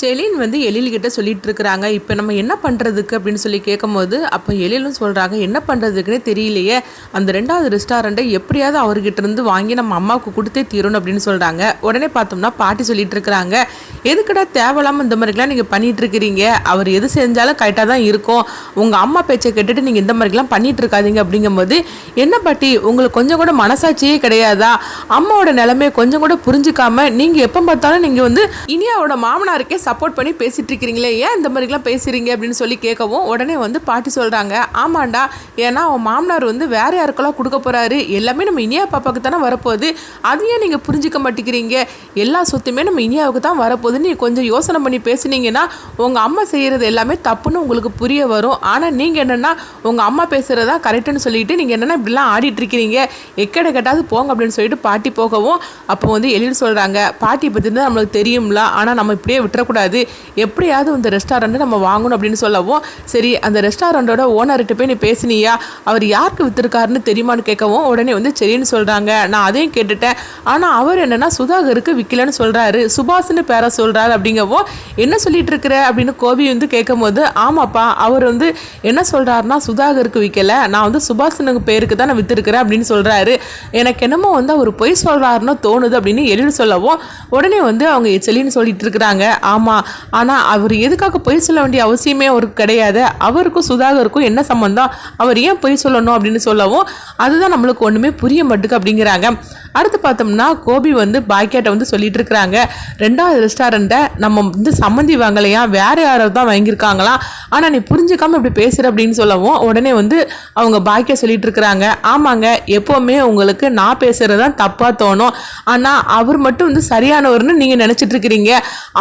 செலின் வந்து எழில்கிட்ட சொல்லிட்டு இருக்கிறாங்க இப்போ நம்ம என்ன பண்ணுறதுக்கு அப்படின்னு சொல்லி கேட்கும்போது அப்போ எழிலும் சொல்கிறாங்க என்ன பண்ணுறதுக்குன்னே தெரியலையே. அந்த ரெண்டாவது ரெஸ்டாரண்ட்டை எப்படியாவது அவர்கிட்ட இருந்து வாங்கி நம்ம அம்மாவுக்கு கொடுத்தே தீரணும் அப்படின்னு சொல்கிறாங்க உடனே பார்த்தோம்னா பாட்டி சொல்லிட்டு இருக்கிறாங்க எதுக்கடா தேவையில்லாமல் இந்த மாதிரிலாம் நீங்கள் பண்ணிகிட்ருக்கிறீங்க அவர் எது செஞ்சாலும் கரெக்டாக தான் இருக்கும். உங்கள் அம்மா பேச்சை கேட்டுட்டு நீங்கள் இந்த மாதிரிலாம் பண்ணிகிட்டு இருக்காதீங்க அப்படிங்கும்போது என்ன பாட்டி உங்களுக்கு கொஞ்சம் கூட மனசாட்சியே கிடையாதா? அம்மாவோட நிலைமையை கொஞ்சம் கூட புரிஞ்சுக்காமல் நீங்கள் எப்போ பார்த்தாலும் நீங்கள் வந்து இனியாவோட மாமனாருக்கே சப்போர்ட் பண்ணி பேசிகிட்டு இருக்கிறீங்களே ஏன் இந்த மாதிரிலாம் பேசுறீங்க அப்படின்னு சொல்லி கேட்கவும் உடனே வந்து பாட்டி சொல்கிறாங்க ஆமாண்டா ஏன்னா அவன் மாமனார் வந்து வேற யாருக்கெல்லாம் கொடுக்க போகிறாரு எல்லாமே நம்ம இனியா பாப்பாவுக்கு தானே வரப்போகுது. அதையும் நீங்கள் புரிஞ்சுக்க மாட்டேங்கிறீங்க. எல்லா சொத்துமே நம்ம இனியாவுக்கு தான் போது நீ கொஞ்சம் யோசனை பண்ணி பேசுனீங்கன்னா உங்கள் அம்மா செய்கிறது எல்லாமே தப்புன்னு உங்களுக்கு புரிய வரும். ஆனால் நீங்கள் என்னென்னா உங்கள் அம்மா பேசுகிறதா கரெக்டுன்னு சொல்லிட்டு நீங்கள் என்னென்னா இப்படிலாம் ஆடிட்டுருக்கிறீங்க எக்கட கட்டாவது போங்க அப்படின்னு சொல்லிட்டு பாட்டி போகவும் அப்போ வந்து எழில் சொல்கிறாங்க பாட்டி பற்றி தான் நம்மளுக்கு தெரியும்ல. ஆனால் நம்ம இப்படியே விட்டுறக்கூடாது. எப்படியாவது இந்த ரெஸ்டாரண்ட்டை நம்ம வாங்கணும் அப்படின்னு சொல்லவும் சரி அந்த ரெஸ்டாரண்ட்டோட ஓனர்கிட்ட போய் நீ பேசினியா? அவர் யாருக்கு விற்றுருக்காருன்னு தெரியுமான்னு கேட்கவும் உடனே வந்து சரின்னு சொல்கிறாங்க நான் அதையும் கேட்டுட்டேன். ஆனால் அவர் என்னென்னா சுதாகருக்கு விற்கலன்னு சொல்கிறாரு சுபாஷ்னு பேரை சொல்கிறாரு அப்படிங்கவும் என்ன சொல்லிட்டு இருக்கிற அப்படின்னு கோபி வந்து கேட்கும்போது ஆமாப்பா அவர் வந்து என்ன சொல்கிறாருன்னா சுதாகருக்கு விற்கல நான் வந்து சுபாஷனுக்கு பேருக்கு தான் நான் விற்றுருக்கிறேன் அப்படின்னு சொல்கிறாரு எனக்கு என்னமோ வந்து அவர் பொய் சொல்கிறாருன்னு தோணுது அப்படின்னு எழுதி சொல்லவும் உடனே வந்து அவங்க செலின்னு சொல்லிட்டு இருக்கிறாங்க ஆமாம் ஆனால் அவர் எதுக்காக பொய் சொல்ல வேண்டிய அவசியமே அவருக்கு கிடையாது. அவருக்கும் சுதாகருக்கும் என்ன சம்மந்தம் அவர் ஏன் பொய் சொல்லணும் அப்படின்னு சொல்லவும் அதுதான் நம்மளுக்கு ஒன்றுமே புரிய மாட்டுக்கு அப்படிங்கிறாங்க. அடுத்து பார்த்தோம்னா கோபி வந்து பாக்கியாட்ட வந்து சொல்லிட்டு இருக்கிறாங்க ரெண்டாவது ரெஸ்டாரண்ட்டை நம்ம வந்து சம்மந்தி வாங்கலையா? வேற யாராவது தான் வாங்கியிருக்காங்களாம் ஆனால் நீ புரிஞ்சுக்காம இப்படி பேசுகிற அப்படின்னு சொல்லவும் உடனே வந்து அவங்க பாக்கியா சொல்லிட்டு இருக்கிறாங்க ஆமாங்க எப்போவுமே உங்களுக்கு நான் பேசுகிறது தான் தப்பாக தோணும். ஆனால் அவர் மட்டும் வந்து சரியானவர்னு நீங்கள் நினச்சிட்டு இருக்கிறீங்க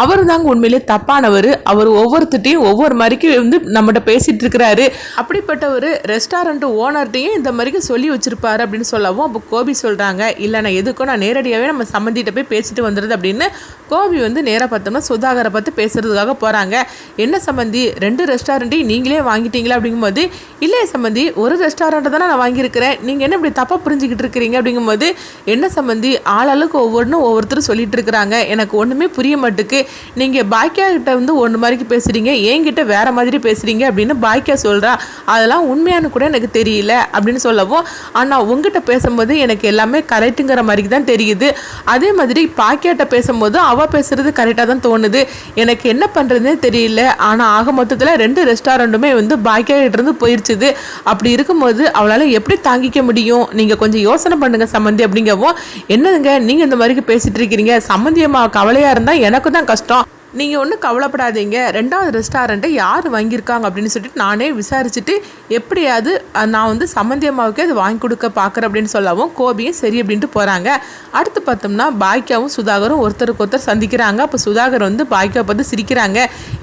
அவர் தாங்க உண்மையிலே தப்பானவர். அவர் ஒவ்வொருத்திட்டையும் ஒவ்வொரு மாதிரிக்கு வந்து நம்மகிட்ட பேசிட்டு இருக்கிறாரு அப்படிப்பட்ட ஒரு ரெஸ்டாரண்ட் ஓனர்கிட்டையும் இந்த மாதிரிக்கு சொல்லி வச்சிருப்பாரு அப்படின்னு சொல்லவும் அப்போ கோபி சொல்கிறாங்க இல்லை நான் எதுக்கும் நான் நேரடியாகவே நம்ம சம்மந்திட்ட போய் பேசிட்டு வந்துடுது அப்படின்னு கோபி வந்து நேராக பார்த்தோம்னா சுதாகரை பார்த்து பேசுகிறதுக்காக போகிறாங்க என்ன சம்மந்தி ரெண்டு ரெஸ்டாரண்ட்டையும் நீங்களே வாங்கிட்டீங்களா? அப்படிங்கும்போது இல்லையே சம்மந்தி ஒரு ரெஸ்டாரண்ட்டை தானே நான் வாங்கியிருக்கிறேன். நீங்கள் என்ன இப்படி தப்பாக புரிஞ்சுக்கிட்டு இருக்கிறீங்க? அப்படிங்கும்போது என்ன சம்மந்தி ஆளாளுக்கு ஒவ்வொன்றும் ஒவ்வொருத்தரும் சொல்லிட்டு இருக்கிறாங்க. எனக்கு ஒன்றுமே புரிய மாட்டுக்கு. நீங்கள் பாக்கியா கிட்ட வந்து ஒன்று மாதிரிக்கு பேசுகிறீங்க என்கிட்ட வேறு மாதிரி பேசுகிறீங்க அப்படின்னு பாக்கியா சொல்கிறா அதெல்லாம் உண்மையானு கூட எனக்கு தெரியல அப்படின்னு சொல்லவும் ஆனால் உங்ககிட்ட பேசும்போது எனக்கு எல்லாமே கரெக்டுங்கிற மாதிரி தான் தெரியுது. அதே மாதிரி பாக்கியாட்ட பேசும்போது அவள் பேசுகிறது கரெக்டாக தான் தோணுது. எனக்கு என்ன பண்ணுறதுனே தெரியல. ஆனால் ஆக மொத்தத்தில் ரெண்டு ரெஸ்டாரண்ட்டுமே வந்து பாக்கியாட்டிருந்து போயிடுச்சுது அப்படி இருக்கும்போது அவளால் எப்படி தாங்கிக்க முடியும்? நீங்கள் கொஞ்சம் யோசனை பண்ணுங்கள் சம்மந்தி அப்படிங்கவும் என்னதுங்க நீங்கள் இந்த மாதிரி பேசிகிட்டு இருக்கிறீங்க சம்மந்தியம்மா கவலையாக இருந்தால் எனக்கு தான் கஷ்டம். நீங்கள் ஒன்றும் கவலைப்படாதீங்க. ரெண்டாவது ரெஸ்டாரண்ட்டை யார் வாங்கியிருக்காங்க அப்படின்னு சொல்லிட்டு நானே விசாரிச்சுட்டு எப்படியாவது நான் வந்து சம்மந்தி அம்மாவுக்கே அது வாங்கி கொடுக்க பார்க்குறேன் அப்படின்னு சொல்லவும் கோபியும் சரி அப்படின்ட்டு போகிறாங்க அடுத்து பார்த்தோம்னா பாக்கியாவும் சுதாகரும் ஒருத்தருக்கு ஒருத்தர் சந்திக்கிறாங்க. அப்போ சுதாகர் வந்து பாக்கியாவை பார்த்து சிரிக்கிறாங்க.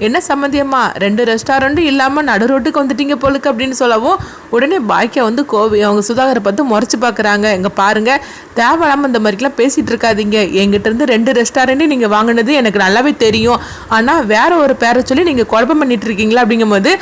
என்ன சம்மந்தி அம்மா ரெண்டு ரெஸ்டாரண்ட்டும் இல்லாமல் நடு ரோட்டுக்கு வந்துட்டீங்க போலுக்கு அப்படின்னு சொல்லவும் உடனே பாக்கியா வந்து கோபி அவங்க சுதாகரை பார்த்து முறைச்சி பார்க்குறாங்க. இங்கே பாருங்கள் தேவையில்லாமல் இந்த மாதிரிலாம் பேசிகிட்டு இருக்காதீங்க. எங்கிட்டேருந்து ரெண்டு ரெஸ்டாரண்ட்டையும் நீங்கள் வாங்கினது எனக்கு நல்லாவே தெரியும். ஆனால் வேற ஒரு பேரை சொல்லி நீங்கள் குழப்பம் பண்ணிட்டு இருக்கீங்களா? அப்படிங்கும்போது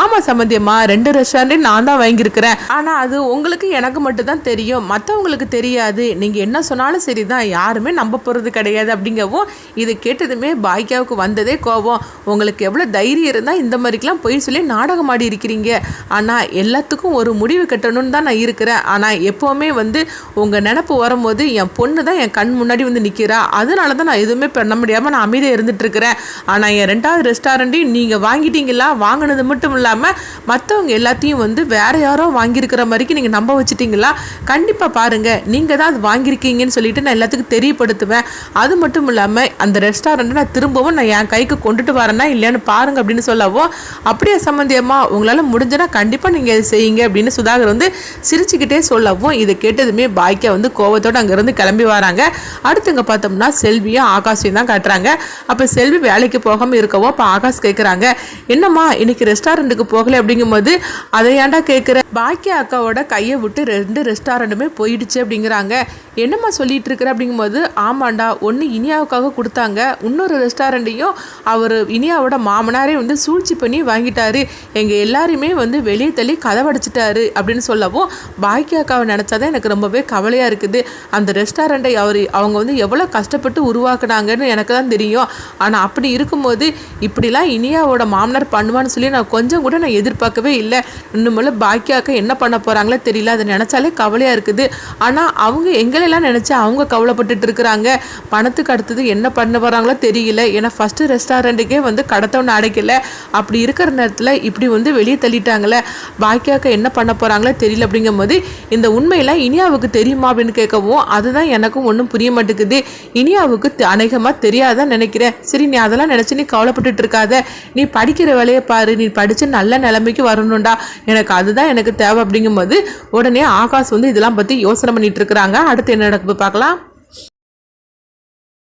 ஆமாம் சம்மந்தியம்மா ரெண்டு ரெஸ்டாரண்ட்டையும் நான் தான் வாங்கி வாங்கியிருக்கிறேன். ஆனால் அது உங்களுக்கு எனக்கு மட்டும் தான் தெரியும். மற்றவங்களுக்கு தெரியாது. நீங்கள் என்ன சொன்னாலும் சரி தான் யாருமே நம்ப போகிறது கிடையாது அப்படிங்கவும் இது கேட்டதுமே பாய்க்காவுக்கு வந்ததே கோபம். உங்களுக்கு எவ்வளோ தைரியம் இருந்தால் இந்த மாதிரிக்கெலாம் பொய் சொல்லி நாடகம் ஆடி இருக்கிறீங்க. ஆனால் எல்லாத்துக்கும் ஒரு முடிவு கட்டணும்னு தான் நான் இருக்கிறேன். ஆனால் எப்போவுமே வந்து உங்கள் நினப்பு வரும்போது என் பொண்ணு தான் என் கண் முன்னாடி வந்து நிற்கிறா அதனால தான் நான் எதுவுமே பண்ண முடியாமல் நான் அமைதியாக இருந்துட்டுருக்கிறேன். ஆனால் என் ரெண்டாவது ரெஸ்டாரண்ட்டையும் நீங்கள் வாங்கிட்டீங்களா? வாங்கினது மட்டும் இல்லாமல் மற்றவங்க எல்லாத்தையும் வந்து வேற யாரோ வாங்கியிருக்கிற மாதிரிக்கு நீங்கள் நம்ப வச்சுட்டிங்களா? கண்டிப்பாக பாருங்கள் நீங்கள் தான் அது வாங்கியிருக்கீங்கன்னு சொல்லிட்டு நான் எல்லாத்துக்கும் தெரியப்படுத்துவேன். அது மட்டும் இல்லாமல் அந்த ரெஸ்டாரண்ட்டை நான் திரும்பவும் நான் என் கைக்கு கொண்டுட்டு வரேன்னா இல்லையான்னு பாருங்க அப்படின்னு சொல்லவும் அப்படியே சம்மந்தியம்மா உங்களால் முடிஞ்சனா கண்டிப்பாக நீங்கள் இதை செய்யுங்க அப்படின்னு சுதாகர் வந்து சிரிச்சுக்கிட்டே சொல்லவும் இதை கேட்டதுமே பாய்க்கா வந்து கோவத்தோடு அங்கேருந்து கிளம்பி வராங்க. அடுத்துங்க பார்த்தோம்னா செல்வியும் ஆகாஷையும் தான் காட்டுறாங்க. அப்போ செல்வி வேலைக்கு போகாமல் இருக்கவோ அப்போ ஆகாஷ் கேட்குறாங்க என்னம்மா இன்னைக்கு ரெஸ்டாரண்ட்டுக்கு போகலை அப்படிங்கும்போது அதை ஏன்டா கேட்க இருக்கிற பாக்கியா அக்காவோட கையை விட்டு ரெண்டு ரெஸ்டாரண்ட்டுமே போயிடுச்சு அப்படிங்கிறாங்க. என்னம்மா சொல்லிட்டு இருக்கிற அப்படிங்கும்போது ஆமாண்டா ஒன்று இனியாவுக்காக கொடுத்தாங்க. இன்னொரு ரெஸ்டாரண்ட்டையும் அவர் இனியாவோட மாமனாரே வந்து சூழ்ச்சி பண்ணி வாங்கிட்டாரு. எங்கள் எல்லாருமே வந்து வெளியே தள்ளி கதவடைச்சிட்டாரு அப்படின்னு சொல்லவும் பாக்கியா அக்காவை நினச்சாதான் எனக்கு ரொம்பவே கவலையாக இருக்குது. அந்த ரெஸ்டாரண்ட்டை அவர் அவங்க வந்து எவ்வளோ கஷ்டப்பட்டு உருவாக்குனாங்கன்னு எனக்கு தான் தெரியும். ஆனால் அப்படி இருக்கும்போது இப்படிலாம் இனியாவோட மாமனார் பண்ணுவான்னு சொல்லி நான் கொஞ்சம் கூட நான் எதிர்பார்க்கவே இல்லை. இன்னும் பாக்கியாக்கா என்ன பண்ண போகிறாங்களோ தெரியல. அதை நினச்சாலே கவலையாக இருக்குது. ஆனால் அவங்க எங்களெல்லாம் நினச்சி அவங்க கவலைப்பட்டுட்டு இருக்கிறாங்க. பணத்துக்கு அடுத்தது என்ன பண்ண போகிறாங்களோ தெரியல. ஏன்னா ஃபஸ்ட்டு ரெஸ்டாரண்ட்டுக்கே வந்து கடத்தவனை அடைக்கல. அப்படி இருக்கிற நேரத்தில் இப்படி வந்து வெளியே தள்ளிட்டாங்களே. பாக்கியாக்கா என்ன பண்ண போகிறாங்களோ தெரியல அப்படிங்கும்போது இந்த உண்மையெல்லாம் இனியாவுக்கு தெரியுமா அப்படின்னு கேட்கவும் அதுதான் எனக்கும் ஒன்றும் புரிய மாட்டேங்குது. இனியாவுக்கு தெ- தெரியாதான் நினைக்கிறேன். சரி நீ அதெல்லாம் நினச்சி நீ கவலைப்பட்டுட்டு இருக்காத. நீ படிக்கிற வேலையை பாரு. நீ படித்து நல்ல நிலைமைக்கு வரணும்டா. எனக்கு அதுதான் எனக்கு தேவை அப்படிங்கும்போது உடனே ஆகாஷ் வந்து இதெல்லாம் பற்றி யோசனை பண்ணிட்டு இருக்கிறாங்க. அடுத்து என்ன நடக்குது பார்க்கலாம்.